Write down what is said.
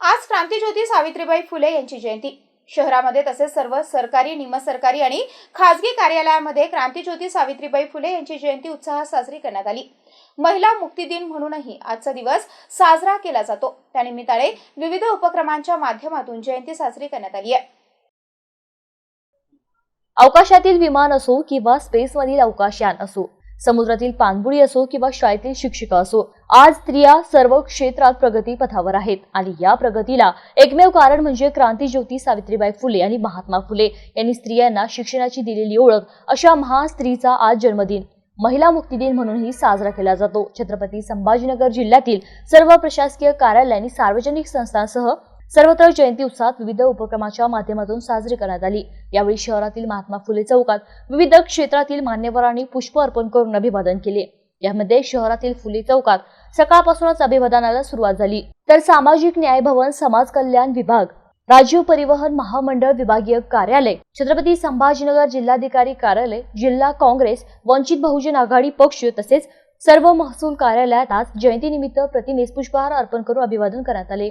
आज क्रांतीज्योती सावित्रीबाई फुले यांची जयंती. शहरामध्ये तसेच सर्व सरकारी निमसरकारी आणि खासगी कार्यालयामध्ये क्रांतीज्योती सावित्रीबाई फुले यांची जयंती उत्साहात साजरी करण्यात आली. महिला मुक्ती दिन म्हणूनही आजचा दिवस साजरा केला जातो. त्यानिमित्ताने विविध उपक्रमांच्या माध्यमातून जयंती साजरी करण्यात आली आहे. अवकाशातील विमान असो किंवा स्पेसमधील अवकाशयान असो समुद्रातील पाणबुडी असो किंवा शाळेतील शिक्षिका असो आज स्त्रिया सर्व क्षेत्रात प्रगती पथावर आहेत. आणि या प्रगतीला एकमेव कारण म्हणजे क्रांतीज्योती सावित्रीबाई फुले आणि महात्मा फुले यांनी स्त्रियांना शिक्षणाची दिलेली ओळख अशा महा स्त्रीचा आज जन्मदिन. महिला मुक्ती दिन म्हणूनही साजरा केला जातो. छत्रपती संभाजीनगर जिल्ह्यातील सर्व प्रशासकीय कार्यालय आणि सार्वजनिक संस्थांसह सर्वत्र जयंती उत्साहात विविध उपक्रमाच्या माध्यमातून साजरी करण्यात आली. यावेळी शहरातील महात्मा फुले चौकात विविध क्षेत्रातील मान्यवरांनी पुष्प अर्पण करून अभिवादन केले. यामध्ये शहरातील फुले चौकात सकाळपासूनच अभिवादनाला सुरुवात झाली. तर सामाजिक न्याय भवन समाज कल्याण विभाग राज्य परिवहन महामंडळ विभागीय कार्यालय छत्रपती संभाजीनगर जिल्हाधिकारी कार्यालय जिल्हा काँग्रेस वंचित बहुजन आघाडी पक्ष तसेच सर्व महसूल कार्यालयात आज जयंतीनिमित्त प्रतिमेस पुष्पहार अर्पण करून अभिवादन करण्यात आले.